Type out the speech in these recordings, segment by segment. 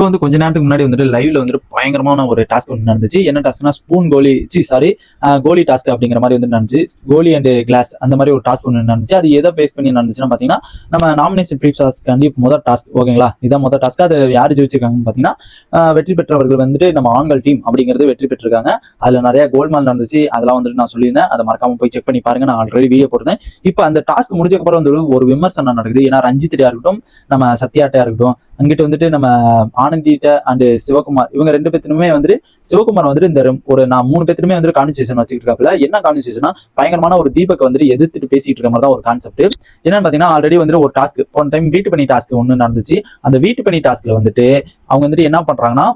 இப்போ வந்து கொஞ்ச நேரத்துக்கு முன்னாடி வந்துட்டு லைவ்ல வந்துட்டு பயங்கரமான ஒரு டாஸ்க் ஒன்று நடந்துச்சு. என்ன டாஸ்க்னா ஸ்பூன் கோலி சி சாரி கோலி டாஸ்க் அப்படிங்கிற மாதிரி வந்து நடந்துச்சு. கோலி அண்ட் கிளாஸ் அந்த மாதிரி ஒரு டாஸ்க் ஒன்று நடந்துச்சு. அது எதை பேஸ் பண்ணி நடந்துச்சுன்னா பார்த்தீங்கன்னா நம்ம நாமினேஷன் ப்ரீ டாஸ்க்காண்டி முதல் டாஸ்க் ஓகேங்களா இதான் முதல் டாஸ்க் அது யார் ஜெயிச்சிருக்காங்கன்னு பார்த்தீங்கன்னா வெற்றி பெற்றவர்கள் வந்துட்டு நம்ம ஆண்கள் டீம் அப்படிங்கிறது வெற்றி பெற்றிருக்காங்க. அதுல நிறைய கோல்மால் நடந்துச்சு. அதெல்லாம் வந்துட்டு நான் சொல்லியிருந்தேன். அதை மறக்காம போய் செக் பண்ணி பாருங்க. நான் ஆல்ரெடி வீடியோ போட்டிருந்தேன். இப்போ அந்த டாஸ்க் முடிஞ்சக்கப்புறம் வந்து ஒரு விமர்சனம் நடக்குது. ஏன்னா ரஞ்சித்ரியா இருக்கட்டும் நம்ம சத்யாட்டையா இருக்கட்டும் அங்கிட்டு வந்துட்டு நம்ம ஆனந்திட்ட அண்டு சிவகுமார் இவங்க ரெண்டு பேத்துக்குமே வந்துட்டு சிவகுமார் வந்துட்டு இந்த ஒரு நான் மூணு பேத்துக்குமே வந்து கான்வர்சேஷன் வச்சுக்கிட்டு இருக்காப்புல என்ன கான்வர்சேஷனா பயங்கரமான ஒரு தீபக் வந்துட்டு எதிர்த்துட்டு பேசிட்டு இருக்க மாதிரி தான் ஒரு கான்செப்ட் என்னன்னு பாத்தீங்கன்னா ஆல்ரெடி வந்துட்டு ஒரு டாஸ்க் போன டைம் வீட்டு பண்ணி டாஸ்க் ஒன்று நடந்துச்சு. அந்த வீட்டு பண்ணி டாஸ்க்ல வந்துட்டு அவங்க வந்துட்டு என்ன பண்றாங்கன்னா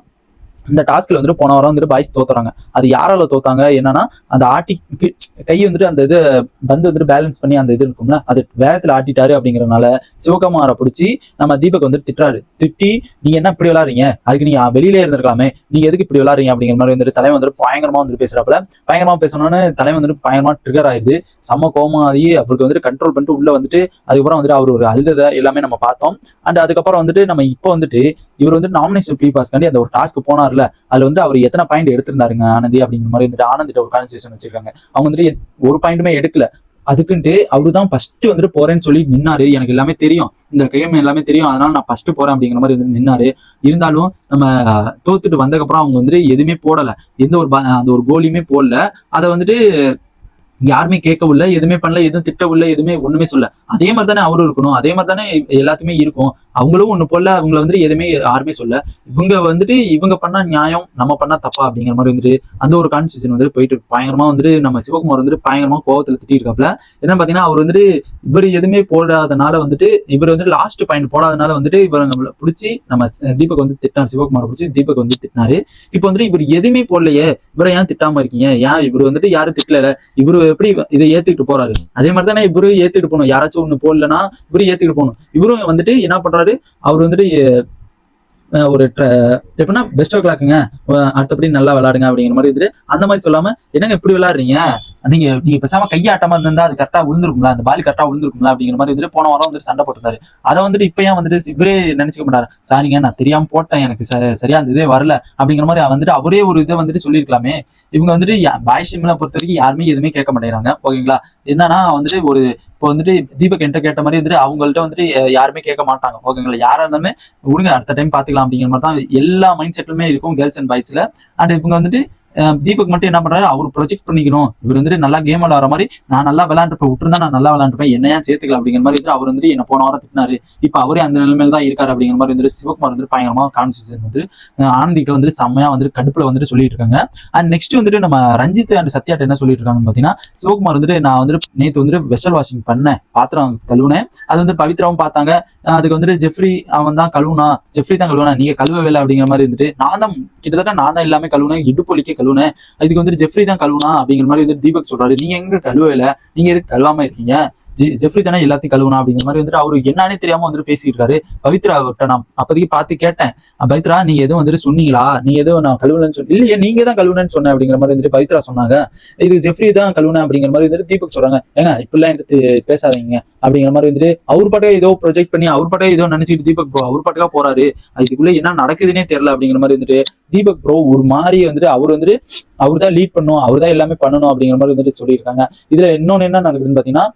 இந்த டாஸ்க்ல வந்துட்டு போன வாரம் வந்துட்டு பாய்ஸ் தோத்துறாங்க. அது யாரால தோத்தாங்க? என்னன்னா அந்த ஆட்டிக்கு கை வந்துட்டு அந்த இது பந்து வந்துட்டு பேலன்ஸ் பண்ணி அந்த இது இருக்கும்ல அது வேகத்துல ஆட்டிட்டாரு அப்படிங்கறதுனால சிவகுமாரை பிடிச்சி நம்ம தீபக் வந்துட்டு திட்டுறாரு. திட்டி நீங்க என்ன இப்படி விளாடுறீங்க? அதுக்கு நீங்க வெளியிலே இருந்திருக்கலாமே. நீங்க எதுக்கு இப்படி விளாடுறீங்க? அப்படிங்கிற மாதிரி வந்துட்டு தலைவன் வந்துட்டு பயங்கரமா வந்துட்டு பேசுறாப்புல. பயங்கரமா பேசணும்னு தலைவன் வந்துட்டு பயங்கரமா ட்ரிகர் ஆயிடுது. செம்ம கோமாதி அவருக்கு வந்துட்டு கண்ட்ரோல் பண்ணிட்டு உள்ள வந்துட்டு அதுக்கப்புறம் வந்துட்டு அவர் ஒரு அழுததை எல்லாமே நம்ம பார்த்தோம். அண்ட் அதுக்கப்புறம் வந்துட்டு நம்ம இப்போ வந்துட்டு இவர் வந்து நாமினேஷன் ப்ரீ பாஸ்காண்டி அந்த ஒரு டாஸ்க் போனார்ல அதுல வந்து அவர் எத்தனை பாயிண்ட் எடுத்திருந்தாருங்க ஆனந்தி அப்படிங்கிற மாதிரி வந்துட்டு ஆனந்திட்ட ஒரு கான்வர்சேஷன் வச்சிருக்காங்க. அவங்க வந்துட்டு ஒரு பாயிண்ட்டுமே எடுக்கல. அதுக்குன்ட்டு அவரு தான் ஃபர்ஸ்ட் வந்துட்டு போறேன்னு சொல்லி நின்னாரு. எனக்கு எல்லாமே தெரியும். இந்த கேம் எல்லாமே தெரியும். அதனால நான் ஃபர்ஸ்ட் போறேன் அப்படிங்கிற மாதிரி வந்து நின்னாரு. இருந்தாலும் நம்ம தோத்துட்டு வந்ததுக்கப்புறம் அவங்க வந்துட்டு எதுவுமே போடல. எந்த ஒரு அந்த ஒரு கோலியுமே போடல. அதை வந்துட்டு யாருமே கேட்கவில்லை. எதுவுமே பண்ணல. எதுவும் திட்டவில்லை. எதுவுமே ஒண்ணுமே சொல்ல அதே மாதிரி தானே அவரும் இருக்கணும். அதே மாதிரி தானே எல்லாத்துக்குமே இருக்கும். அவங்களும் ஒன்று போல அவங்கள வந்துட்டு எதுவுமே யாருமே சொல்ல இவங்க வந்துட்டு இவங்க பண்ணா நியாயம் நம்ம பண்ணா தப்பா அப்படிங்கிற மாதிரி வந்துட்டு அந்த ஒரு கான்வர்சேஷன் வந்துட்டு போயிட்டு பயங்கரமா வந்துட்டு நம்ம சிவகுமார் வந்துட்டு பயங்கரமா கோவத்தில் திட்டி இருக்காப்ல என்ன பாத்தீங்கன்னா அவர் வந்துட்டு இவர் எதுவுமே போடாதனால வந்துட்டு இவர் வந்து லாஸ்ட் பாயிண்ட் போடாதனால வந்துட்டு இவர் நம்மளை பிடிச்சி நம்ம தீபக் வந்து திட்டினார். சிவகுமார் பிடிச்சி தீபக் வந்து திட்டினாரு. இப்போ வந்துட்டு இவர் எதுவுமே போடலையே. இவரை ஏன் திட்டாம இருக்கீங்க? ஏன் இவர் வந்துட்டு யாரும் திட்டல இவரு எப்படி இதை ஏத்துக்கிட்டு போறாரு? அதே மாதிரி தானே இவரு ஏத்துக்கிட்டு போகணும். யாராச்சும் ஒண்ணு போடலன்னா இவரு ஏத்துக்கிட்டு போகணும். இவரும் வந்துட்டு என்ன பண்றாரு? அவர் வந்துட்டு ஒரு எப்படின்னா பெஸ்ட் ஓ கிளாக்குங்க அடுத்தபடி நல்லா விளையாடுங்க அப்படிங்கிற மாதிரி இருந்துட்டு அந்த மாதிரி சொல்லாம என்னங்க இப்படி விளையாடுறீங்க? நீங்க நீங்க பேசாம கையாட்டமா இருந்தா அது கரெக்டா விழுந்திருக்கும்ல அந்த பால் கரெக்டா விழுந்திருக்கும்ல அப்படிங்கிற மாதிரி வந்துட்டு போன வாரம் வந்துட்டு சண்டை போட்டிருந்தாரு. அதை வந்துட்டு இப்ப ஏன் வந்துட்டு இவரே நினைச்சுக்க மாட்டாரு? சாரிங்க நான் தெரியாம போட்டேன் எனக்கு ச- சரியா அந்த இதே வரல. அப்படிங்கிற மாதிரி வந்துட்டு அவரே ஒரு இதை வந்துட்டு சொல்லியிருக்கலாமே. இவங்க வந்துட்டு பாய் ஷிம்ல பொறுத்த வரைக்கும் யாருமே எதுவுமே கேட்க மாட்டேங்கிறாங்க ஓகேங்களா? என்னன்னா வந்துட்டு ஒரு இப்போ வந்துட்டு தீபக் என்கிட்ட கேட்ட மாதிரி வந்துட்டு அவங்கள்ட்ட வந்துட்டு யாருமே கேட்க மாட்டாங்க ஓகேங்களா? யாரா இருந்தாலுமே விடுங்க அடுத்த டைம் பாத்துக்கலாம். அப்படிங்கிற மாதிரி தான் எல்லா மைண்ட் செட்லுமே இருக்கும் கேர்ள்ஸ் அண்ட் பாய்ஸ்ல அண்ட் இவங்க வந்துட்டு தீபக் மட்டும் என்ன பண்றாரு? அவர் ப்ரொஜெக்ட் பண்ணிக்கணும். இவர் வந்துட்டு நல்லா கேம் விளாட்ற மாதிரி நான் நல்லா விளையாண்டுப்பேன் விட்டுருந்தா நான் நல்லா விளாண்டுப்பேன் என்னையா சேர்த்துக்கல அப்படிங்கிற மாதிரி வந்துட்டு அவர் வந்துட்டு என்ன போன வாரம் திட்டினாரு. இப்ப அவரே அந்த நிலைமையில தான் இருக்காரு அப்படிங்கிற மாதிரி வந்துட்டு சிவகுமார் வந்துட்டு பயங்கரமாக கான்வர்சேஷன் வந்து அஹ், ஆனந்திகிட்ட வந்துட்டு செம்மையா வந்துட்டு கடுப்புல வந்துட்டு சொல்லிட்டு இருக்காங்க. அண்ட் நெக்ஸ்ட் வந்துட்டு நம்ம ரஞ்சித் அண்ட் சத்யாட்ட என்ன சொல்லிட்டு இருக்காங்கன்னு பாத்தீங்கன்னா சிவகுமார் வந்துட்டு நான் வந்துட்டு நேத்து வந்துட்டு வெஷல் வாஷிங் பண்ணேன். பாத்திரம் கழுவுனேன். அது வந்து பவித்ராவும் பார்த்தாங்க. அதுக்கு வந்துட்டு ஜெஃப்ரி அவன் தான் கழுவுனா ஜெஃப்ரி தான் கழுவுனா நீங்க கழுவ வேலை அப்படிங்கிற மாதிரி இருந்துட்டு நான் தான் கிட்டத்தட்ட நான் தான் எல்லாமே கழுவுனேன். இடுப்பொலிக்க கழுவுனேன். இதுக்கு வந்துட்டு ஜெஃப்ரி தான் கழுவுனா அப்படிங்கிற மாதிரி வந்து தீபக் சொல்றாரு. நீங்க எங்க கழுவல? நீங்க எதுக்கு கழுவாம இருக்கீங்க? ஜெஃப்ரி தானே எல்லாத்தையும் கழுவுனா அப்படிங்கிற மாதிரி வந்துட்டு அவரு என்னன்னே தெரியாம வந்துட்டு பேசிட்டு இருக்காரு பவித்ரா கிட்ட நான் அப்போதைக்கு பார்த்து கேட்டேன். பவித்ரா நீங்க எதுவும் வந்துட்டு சொன்னீங்களா? நீங்க எதுவும் நான் கழுவுலன்னு சொல்லி இல்லையே நீங்க தான் கழுவுனேன்னு சொன்னேன் அப்படிங்கிற மாதிரி வந்துட்டு பவித்ரா சொன்னாங்க. இது ஜெஃப்ரி தான் கழுவுனேன் அப்படிங்கிற மாதிரி வந்துட்டு தீபக் சொல்றாங்க. ஏங்க இப்படிலாம் எடுத்து பேசாதீங்க அப்படிங்கிற மாதிரி வந்துட்டு அவர் பாட்டே ஏதோ ப்ரொஜெக்ட் பண்ணி அவர் பாட்டே ஏதோ நினைச்சிட்டு தீபக் ப்ரோ அவர் பாட்டுக்கா போறாரு. அதுக்குள்ள என்ன நடக்குதுன்னே தெரியல அப்படிங்கிற மாதிரி வந்துட்டு தீபக் ப்ரோ ஒரு மாதிரி வந்துட்டு அவர் வந்துட்டு அவர் தான் லீட் பண்ணும் அவர் தான் எல்லாமே பண்ணணும் அப்படிங்கிற மாதிரி வந்துட்டு சொல்லியிருக்காங்க. இதுல இன்னொன்னு என்ன நடக்குதுன்னு பாத்தீங்கன்னா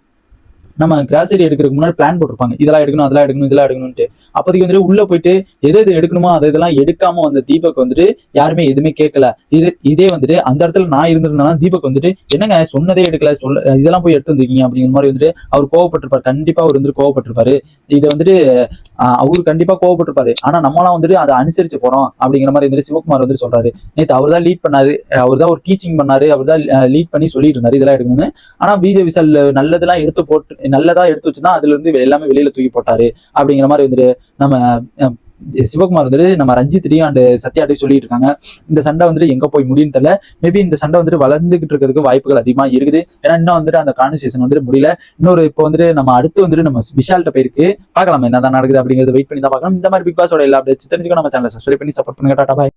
நம்ம கிராசரி எடுக்கிறதுக்கு முன்னாடி பிளான் போட்டிருப்பாங்க. இதெல்லாம் எடுக்கணும் அதெல்லாம் எடுக்கணும் இதெல்லாம் எடுக்கணும்ட்டு அப்போதைக்கு வந்துட்டு உள்ள போயிட்டு எது எது எடுக்கணுமோ அதை இதெல்லாம் எடுக்காம வந்த தீபக் வந்துட்டு யாருமே எதுவுமே கேட்கல. இது இதே வந்துட்டு அந்த இடத்துல நான் இருந்திருந்தேன்னா தீபக் வந்துட்டு என்னங்க சொன்னதே எடுக்கல சொல்ல இதெல்லாம் போய் எடுத்து வந்திருக்கீங்க அப்படிங்கிற மாதிரி வந்துட்டு அவர் கோவப்பட்டிருப்பாரு. கண்டிப்பா அவர் வந்துட்டு கோவப்பட்டிருப்பாரு. இதை வந்துட்டு அவரு கண்டிப்பா கோவப்பட்டிருப்பாரு. ஆனா நம்மளாம் வந்துட்டு அதை அனுசரிச்சு போறோம் அப்படிங்கிற மாதிரி வந்துட்டு சிவகுமார் வந்துட்டு சொல்றாரு. நேத்து அவர் தான் லீட் பண்ணாரு. அவர் தான் ஒரு டீச்சிங் பண்ணாரு. அவர் தான் லீட் பண்ணி சொல்லிட்டு இருந்தாரு இதெல்லாம் எடுக்கணும்னு. ஆனா பிஜே விசால் நல்லதெல்லாம் எடுத்து போட்டு நல்லதா எடுத்து வச்சுதான் அதுல இருந்து எல்லாமே வெளியில தூக்கி போட்டாரு அப்படிங்கிற மாதிரி வந்துட்டு நம்ம சிவகுமார் வந்துட்டு நம்ம ரஞ்சித்டையும் அண்ட் சத்யாட்டையும் சொல்லிட்டு இருக்காங்க இந்த சண்டை வந்துட்டு எங்க போய் முடியும் தெரியல. மேபி இந்த சண்டை வந்துட்டு வளர்ந்துகிட்டு இருக்கிறதுக்கு வாய்ப்புகள் அதிகமா இருக்குது. ஏன்னா இன்னும் வந்துட்டு அந்த கான்வர்சேஷன் வந்துட்டு முடியல. இன்னொரு இப்போ வந்துட்டு நம்ம அடுத்து வந்துட்டு நம்ம விஷால்கிட்ட போயிருக்கு. பார்க்கலாம் என்னதான் நடக்குது அப்படிங்கிறது வெயிட் பண்ணி தான் பார்க்கலாம் இந்த மாதிரி பிக் பாஸோட எல்லா அப்டேட்ஸ் தெரிஞ்சுக்கோ நம்ம சேனல் சப்ஸ்கிரைப் பண்ணி சப்போர்ட் பண்ணுங்க. டாடா பாய்